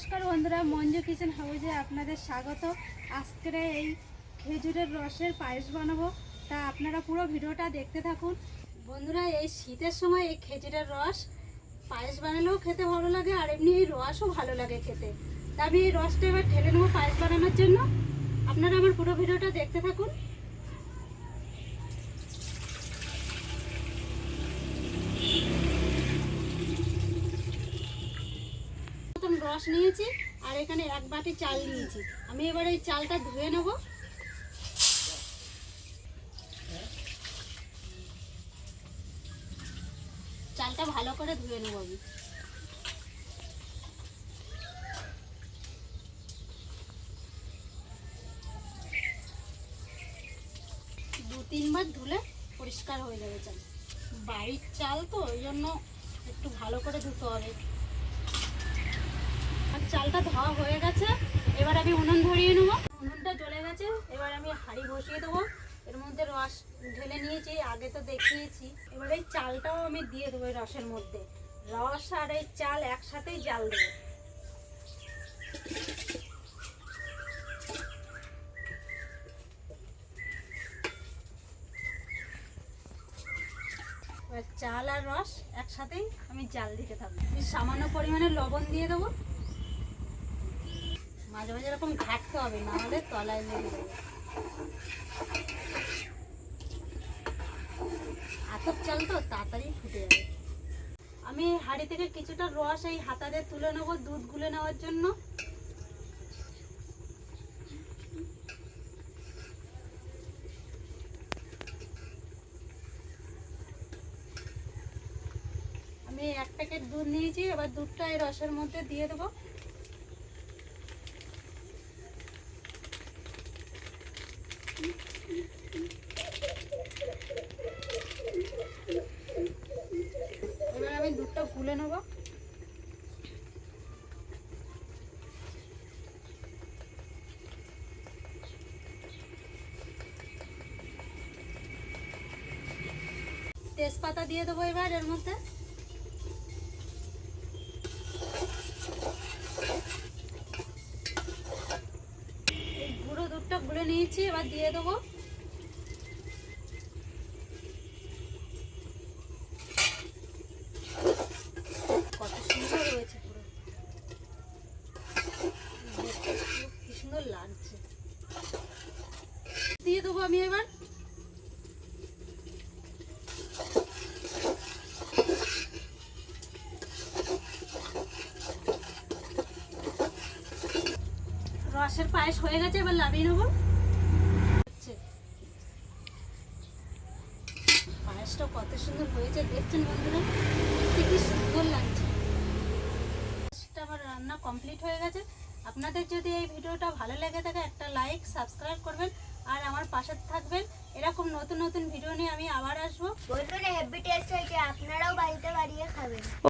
নমস্কার বন্ধুরা, মঞ্জু কিচেন হাউজে আপনাদের স্বাগত। আজকের এই খেজুরের রসের পায়েস বানাবো। তা আপনারা পুরো ভিডিওটা দেখতে থাকুন। বন্ধুরা, এই শীতের সময় এই খেজুরের রস, পায়েস বানালেও খেতে ভালো লাগে, আর এমনি এই রসও ভালো লাগে খেতে। তা আমি এই রসটা এবার ঢেলে নেব পায়েস বানানোর জন্য। আপনারা আমার পুরো ভিডিওটা দেখতে থাকুন। মতন নিয়েছি আর এখানে এক বাটি চাল নিয়েছি। আমি এবার এই চালটা ধুয়ে নেব। চালটা ভালো করে ধুয়ে নেব আমি। দু তিনবার ধুলে পরিষ্কার হয়ে যাবে চাল। বাড়ির চাল তো ওই জন্য একটু ভালো করে ধুতে হবে। চালটা ধোয়া হয়ে গেছে। এবার আমি উনুন ধরিয়ে নেব। উনুনটা জ্বলে গেছে। এবার আমি হাঁড়ি বসিয়ে দেবো। এর মধ্যে রস ঢেলে নিয়েছি, আগে তো দেখিয়েছি। এবার এই চালটাও আমি দিয়ে দেবো এই রসের মধ্যে। রস আর এই চাল একসাথেই জাল দেবো। চাল আর রস একসাথেই আমি জাল দিতে থাকব। সামান্য পরিমাণে লবণ দিয়ে দেবো। মাঝে মাঝে এরকম ঘাটতে হবে, না হলে তলায় লেগে যাবে। আতপ চাল তো তাড়াতাড়ি ফুটে যাবে। আমি হাঁড়ি থেকে কিছুটা রস এই হাতাতে তুলে নেব দুধ গুলে নেওয়ার জন্য। আমি এক প্যাকেট দুধ নিয়েছি, এবার দুধটা এই রসের মধ্যে দিয়ে দেবো। এবার আমি দুধটা গুলে নেব। তেজপাতা দিয়ে দেবো এবার এর মধ্যে এই গুঁড়ো দুধটা গুলে নিয়েছি এবার দিয়ে দেবো। কত সুন্দর পুরো। কি সুন্দর লাগছে। দিয়ে দেবো আমি এবার। রসের পায়েস হয়ে গেছে, এবার লাভিয়ে নেব। পায়েসটা কত সুন্দর হয়েছে দেখছেন বন্ধুরা? দেখতে কি সুন্দর লাগছে। পায়েসটা আমার রান্না কমপ্লিট হয়ে গেছে। আপনাদের যদি এই ভিডিওটা ভালো লেগে থাকে, একটা লাইক সাবস্ক্রাইব করবেন আর আমার পাশে থাকবেন। এরকম নতুন নতুন ভিডিও নিয়ে আমি আবার আসব। বলবেন হ্যাপি টেস্ট হয়েছে। আপনারাও বাড়িতে বাড়িয়ে খাবেন।